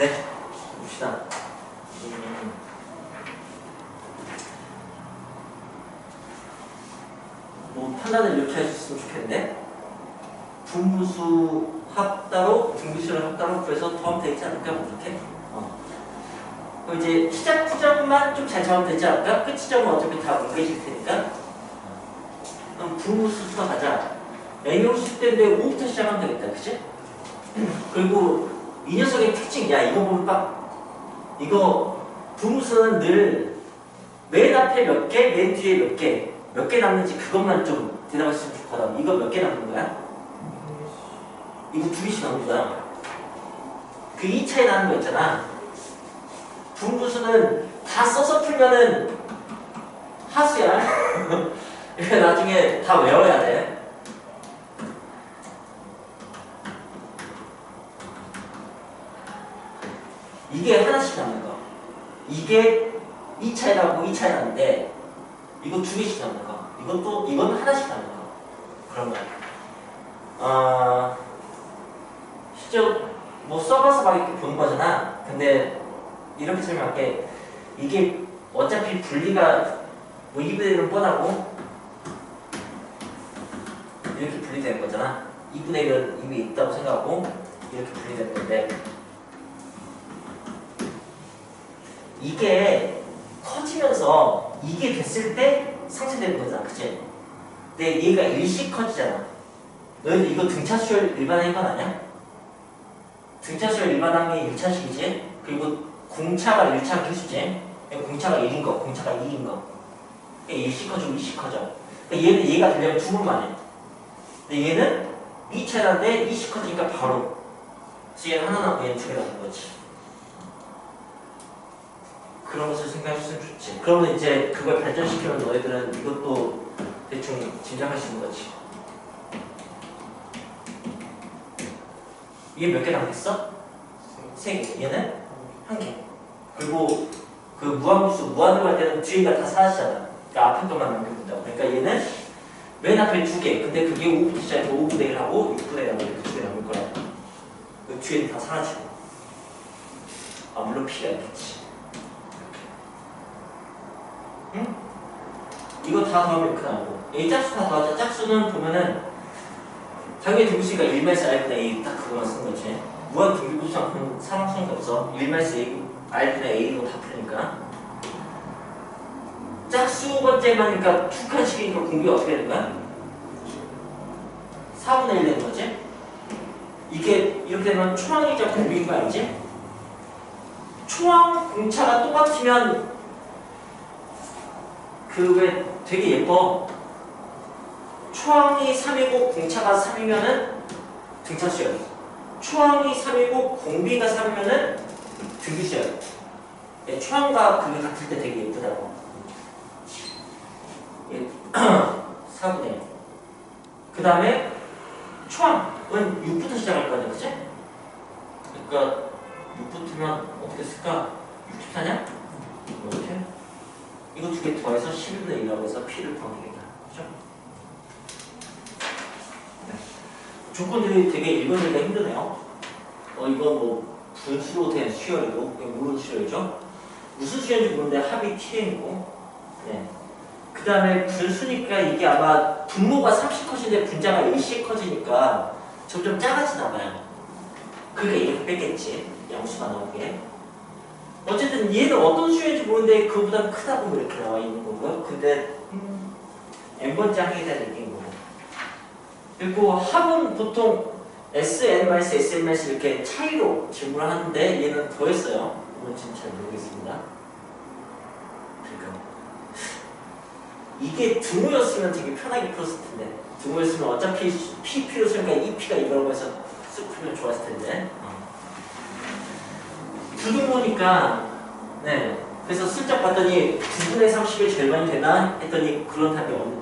네, 봅시다. 음. 뭐 판단을 이렇게 있으면 좋겠는데 분무수 합따로 등비수를 합따로 구해서 더하면 되지 않을까 뭐 이렇게 어. 그럼 이제 시작 지점만 좀 잘 잡으면 되지 않을까? 끝 지점은 어차피 다 뭉개질 테니까 그럼 분무수부터 가자 A형식 때인데 5부터 시작하면 되겠다 그치? 그리고 이 녀석의 특징 야 이거 보면 딱 이거 분무수는 늘 맨 앞에 몇 개, 맨 뒤에 몇 개, 몇 개 남는지 그것만 좀 대답하시면 좋거든. 이거 몇 개 남는 거야? 이거 두 개씩 남는 거야. 그 2차에 나는 거 있잖아. 분부수는 다 써서 풀면은 하수야. 이거 나중에 다 외워야 돼. 이게 하나씩 남는 거. 이게 2차에 나고 2차에 나는데 이거 두 개씩 남는 거. 이것도 이건 하나씩 남는 거. 그러면 아 실제 뭐 써봐서 막 이렇게 보는 거잖아. 근데 이렇게 설명할게. 이게 어차피 분리가 뭐 2분의 1은 뻔하고 이렇게 분리되는 거잖아. 2분의 1은 이미 있다고 생각하고 이렇게 분리되는 건데 이게 커지면서 이게 됐을 때 상쇄되는 거잖아, 그치? 근데 얘가 일씩 커지잖아. 너희들 이거 등차수열 일반화인 건 아니야? 등차수열 일반 항이 1차식이지? 그리고 공차가 1차 개수지? 공차가 1인 거, 공차가 2인 거. 그러니까 일씩 커지고 2씩 커져. 그러니까 얘는 얘가 되려면 두 번만 해. 근데 얘는 2차인데 2씩 커지니까 바로. 그래서 얘는 하나 남고 얘는 두 개 남는 거지. 그런 것을 생각했으면 좋지. 그러면 이제 그걸 발전시키면 너희들은 이것도 대충 있는 거지. 이게 몇 개 남겠어? 세 개. 얘는 한 개. 그리고 그 무한구수 무한으로 할 때는 뒤에가 다 사라지잖아. 그러니까 앞에 것만 남겨둔다고. 그러니까 얘는 맨 앞에 두 개. 근데 그게 5부터 시작해서 5분의 1하고 6분의 1하고 이렇게 남을 거야. 그 뒤에는 다 사라지고. 아 물론 P가 있겠지. 이거 다 더하면 이렇게 나오고 이 짝수 다 더하자 짝수는 보면은 당연히 등비수가 1마이너스 R분의 A 딱 그거만 쓴 거지 무한 등비수상 상황성이 없어 1마이너스 A R분의 A로 다 풀리니까 짝수 번째만이니까 두 칸씩이니까 공비가 어떻게 되는 거야? 4분의 1 되는 거지? 이게 이렇게 되면 초항이자 공비인 거 알지? 초항 공차가 똑같으면 그왜 되게 예뻐. 초항이 3이고 공차가 3이면은 등차수열. 초항이 3이고 공비가 3이면은 등비수열. 예, 초항과 그게 같을 때 되게 예쁘다고. 예, 4분의 1. 그 다음에 초항은 6부터 시작할 거 아니야, 그치? 그러니까 6부터면 어떻게 쓸까? 64냐? 이렇게. 이거 두 개 더해서 11분의 1이라고 해서 P를 구하면 되겠다. 그죠? 네. 조건들이 되게 읽어내기가 힘드네요. 어, 이건 뭐 분수로 된 이거 모르는 수열이죠? 무슨 수열인지 모르는데 합이 Tn이고, 네. 그 다음에 분수니까 이게 아마 분모가 30컷인데 분자가 1씩 커지니까 점점 작아지나 봐요. 그러니까 이렇게 뺐겠지. 양수가 나오게. 어쨌든 얘는 어떤 수인지 모르는데 그보다 크다고 이렇게 나와 있는 거고요. 근데 음, n번째 대한 얘기인 거고. 그리고 합은 보통 SN-SN- 이렇게 차이로 질문을 하는데 얘는 더했어요. 뭔지는 잘 모르겠습니다. 그러니까 이게 등호였으면 되게 편하게 풀었을 텐데 등호였으면 어차피 PP로 쓰니까 EP가 이거라고 해서 쓱 풀면 좋았을 텐데 부등호니까. 네. 그래서 슬쩍 봤더니 9분의 30이 제일 많이 되나? 했더니 그런 답이 없는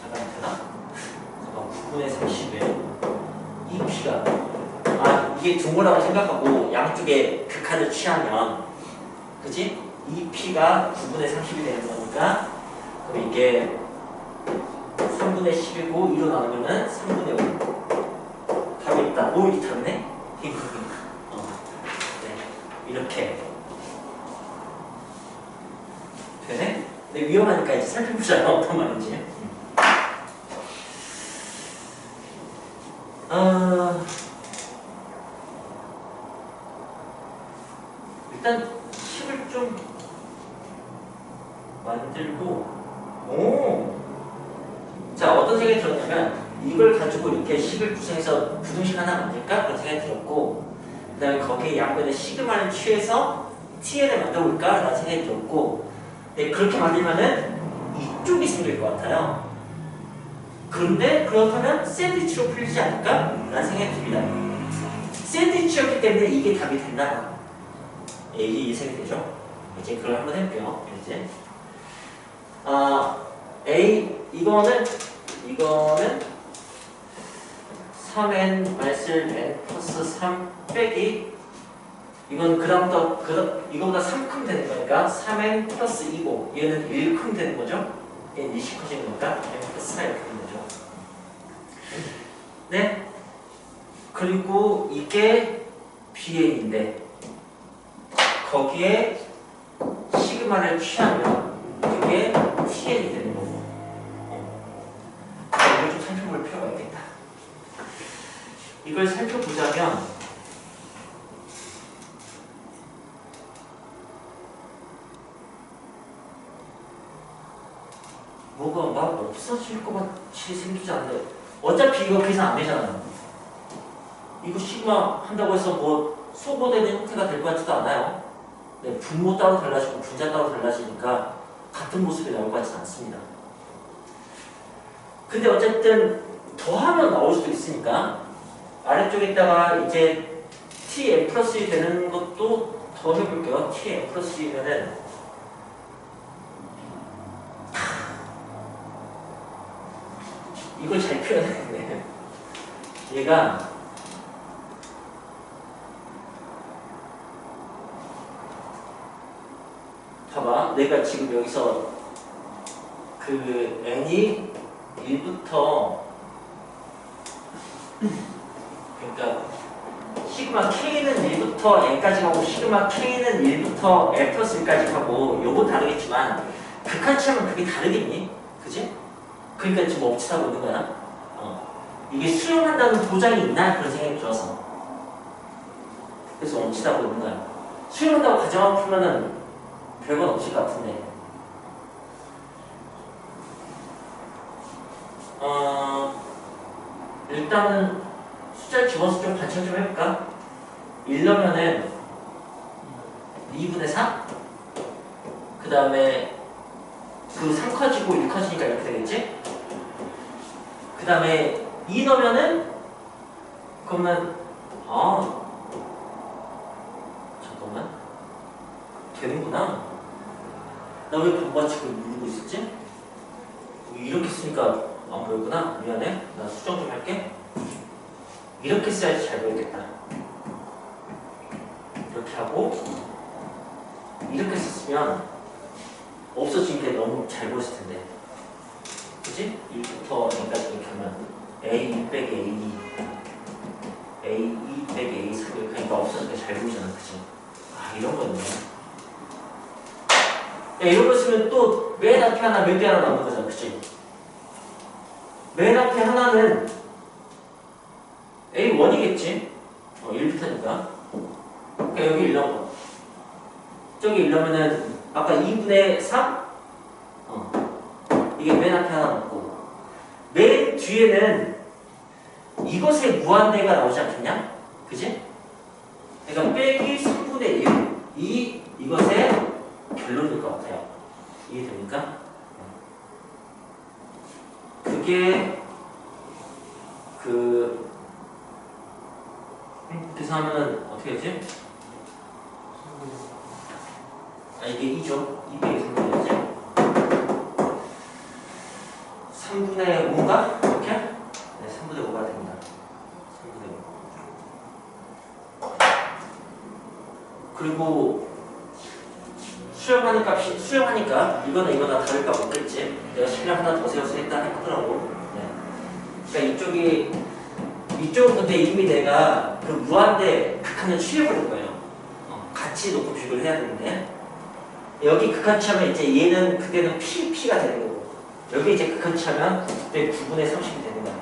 잠깐 되나? 잠깐 9분의 30에 EP가. 아 이게 등호라고 생각하고 양쪽에 극한을 취하면 그지? EP가 9분의 30이 되는 거니까. 그럼 이게 3분의 10이고 2로 나누면은 3분의 5 답이 있다. 오 이게 답이네? 이렇게 되네? 근데 위험하니까 이제 살펴보자 어떤 말인지 어, 일단 식을 좀 만들고 오. 자 어떤 생각이 들었냐면 이걸 가지고 이렇게 식을 구성해서 부등식 하나 만들까 그런 생각이 들었고 그 다음에 거기에 양변에 시그마를 취해서 TN을 만들어 볼까? 라는 생각이 들었고 네, 그렇게 만들면은 이쪽이 생길 것 같아요. 그런데 그렇다면 샌드위치로 풀리지 않을까? 라는 생각이 듭니다. 샌드위치였기 때문에 이게 답이 됐나 예, 이게 이 생각이 되죠? 이제 그걸 한번 해볼게요. 이제. 아 A 이거는 이거는 3n 말쓸 n 플러스 3 빼기 이건 그다음부터 그 이거보다 3큼 되는 거니까 3n 플러스 2고 얘는 1큼 되는 거죠? 얘는 20 커지는 거니까 n 플러스 4 이렇게 되는 거죠. 네? 그리고 이게 bn인데 거기에 시그마를 취하면 그게 tn이 되는 거고 자, 이걸 좀 살펴볼 필요가 있겠다 이걸 살펴보자면 뭐가 막 없어질 것 같이 생기지 않는데 어차피 이거 계산 안 되잖아요. 이거 시그마 한다고 해서 뭐 소거되는 형태가 될 것 같지도 않아요. 네, 분모 따로 달라지고 분자 따로 달라지니까 같은 모습이 나올 것 같지는 않습니다. 근데 어쨌든 더하면 나올 수도 있으니까 아래쪽에다가 이제 tn 플러스 1 되는 것도 더 해볼게요. tn 플러스 1이면은 이걸 잘 표현했네. 얘가 봐봐, 내가 지금 여기서 그 n이 1부터 그러니까 시그마 k는 1부터 n까지 가고 시그마 k는 1부터 l 플러스 1까지 가고 요거 다르겠지만 극한치하면 그게 다르겠니? 그지? 그러니까 지금 멈칫하고 있는 거야 어. 이게 수용한다는 보장이 있나? 그런 생각이 들어서 그래서 멈칫하고 있는 거야 수용한다고 가정하고 풀면은 별건 없을 것 같은데 어, 일단은 숫자를 집어서 좀 관찰 좀 해볼까? 1넣으면은 2분의 4? 그 다음에 그 3 커지고 1 커지니까 이렇게 되겠지? 그 다음에 2 넣으면은 그러면 아 잠깐만 되는구나 나 왜 반반치고 누르고 있었지? 이렇게 쓰니까 안 보였구나. 미안해. 나 수정 좀 할게. 이렇게 써야지 잘 보이겠다. 이렇게 하고 이렇게 썼으면 없어진 게 너무 잘 보였을 텐데. 그지? 1부터 n까지 이렇게 하면 a1 빼기 a2 a2 빼기 a3 이렇게 하니까 없어진 게 잘 보이잖아. 그지? 아 이런 거였네. 야, 이런 거 쓰면 또 맨 앞에 하나, 맨 뒤에 하나 남는 거잖아. 그치? 맨 앞에 하나는 A1이겠지? 어, 1부터니까. 그러니까 여기 1 넣어. 저기 1 넣으면은 아까 2분의 3? 어. 이게 맨 앞에 하나 넣고. 맨 뒤에는 이것의 무한대가 나오지 않겠냐? 그지? 그러니까 빼기 3분의 1. 이, 이것의 결론일 것 같아요. 이해됩니까? 그게 그 계산하면 어떻게 되지? 아 이게 2죠. 200이 3분의 3분의 5인가? 이렇게? 네, 3분의 5가 됩니다. 3분의 5. 그리고 수렴하는 값이 수렴하니까 이거나 이거나 다를 값 없겠지. 내가 식량 하나 더 세워서 일단 했더라고. 네. 그러니까 이쪽이 이쪽은 근데 이미 내가 그 무한대 극한을 취해버린 거예요. 어, 같이 놓고 비교를 해야 되는데 여기 극한치하면 이제 얘는 그때는 P, P가 되는 거고 여기 이제 극한치하면 그때 9분의 30이 되는 거야.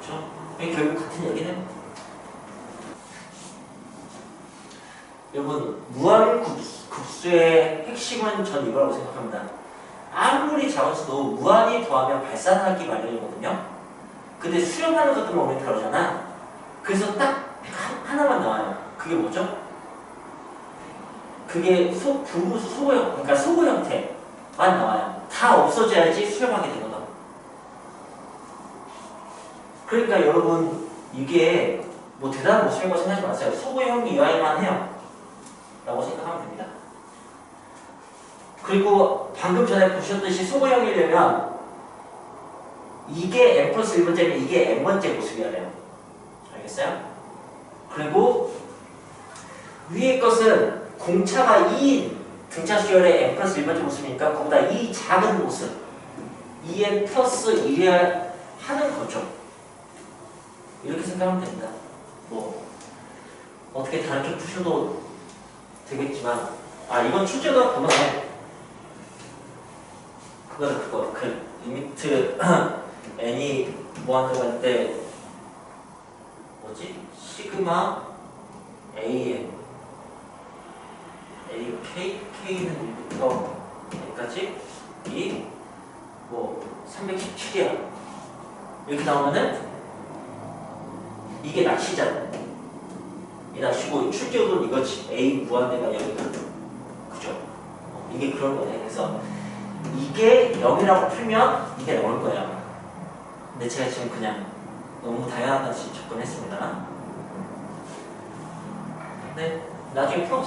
그렇죠? 결국 같은 얘기는 여러분 무한 급수, 급수의 핵심은 전 이거라고 생각합니다. 아무리 작아서도 무한히 더하면 발산하기 마련이거든요. 근데 수렴하는 것들만 우리 다루잖아. 그래서 딱 하- 하나만 나와요. 그게 뭐죠? 그게 소, 부부수 소고형, 그러니까 소고 형태만 나와요. 다 없어져야지 수렴하게 되거든. 그러니까 여러분 이게 뭐 대단한 모습이라고 생각하지 마세요. 소고형이 이와야만 해요. 라고 생각하면 됩니다. 그리고 방금 전에 보셨듯이 소고형이려면 이게 n 플러스 1번째면 이게 n번째 모습이어야 돼요. 알겠어요? 그리고 위의 것은 공차가 2인 등차 수열의 n 플러스 1번째 모습이니까 거기다 이 작은 모습 2n 플러스 1이야 하는 거죠. 이렇게 생각하면 됩니다. 뭐 어떻게 다르게 푸셔도 되겠지만 아 이건 출제가 그거네. 그거는 그거 그 리미트 n이 무한정할 때 뭐지? 시그마 a n. A k k는 1부터 n까지? 이뭐 317이야. 이렇게 나오면은 이게 낚시잖아. 이 낚시고 출제도 이거지. A 무한대가 여기가 그죠? 어, 이게 그런 거네. 그래서 이게 0이라고 풀면 이게 나올 거예요. 근데 제가 지금 그냥 너무 다양하게 접근했습니다. 네, 나중에. 그럼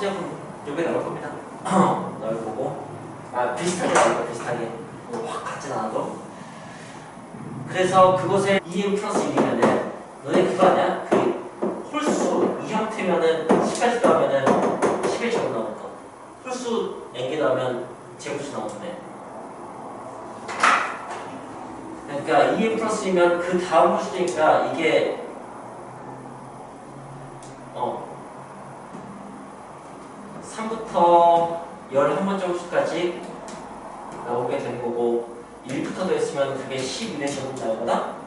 여기 나올 겁니다. 나올 거고. 아, 비슷하게 나올 거예요, 비슷하게. 뭐 확 같진 않아도. 그래서 그것에 2m 플러스 1이면은, 너네 그거 아니야? 그 홀수, 이 형태면은 10까지 더하면은 11 제곱 나오는 거. 홀수 n개 나오면 제곱수 나오는데. 그러니까 2n 플러스이면 그 다음 홀수니까 이게 어 3부터 11번째 홀수까지 나오게 되는 거고 1부터 더했으면 그게 11의 제곱 나오거나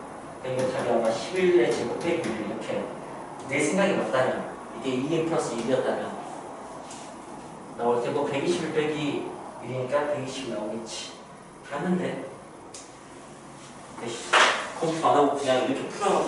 그러니까 답이 아마 11의 제곱 빼기 1 이렇게 내 생각이 맞다면 이게 2n 플러스 1이었다면 나올 테고 121 빼기 1이니까 120 나오겠지. 갔는데 컴퓨터 안 하고 그냥 이렇게 풀어가고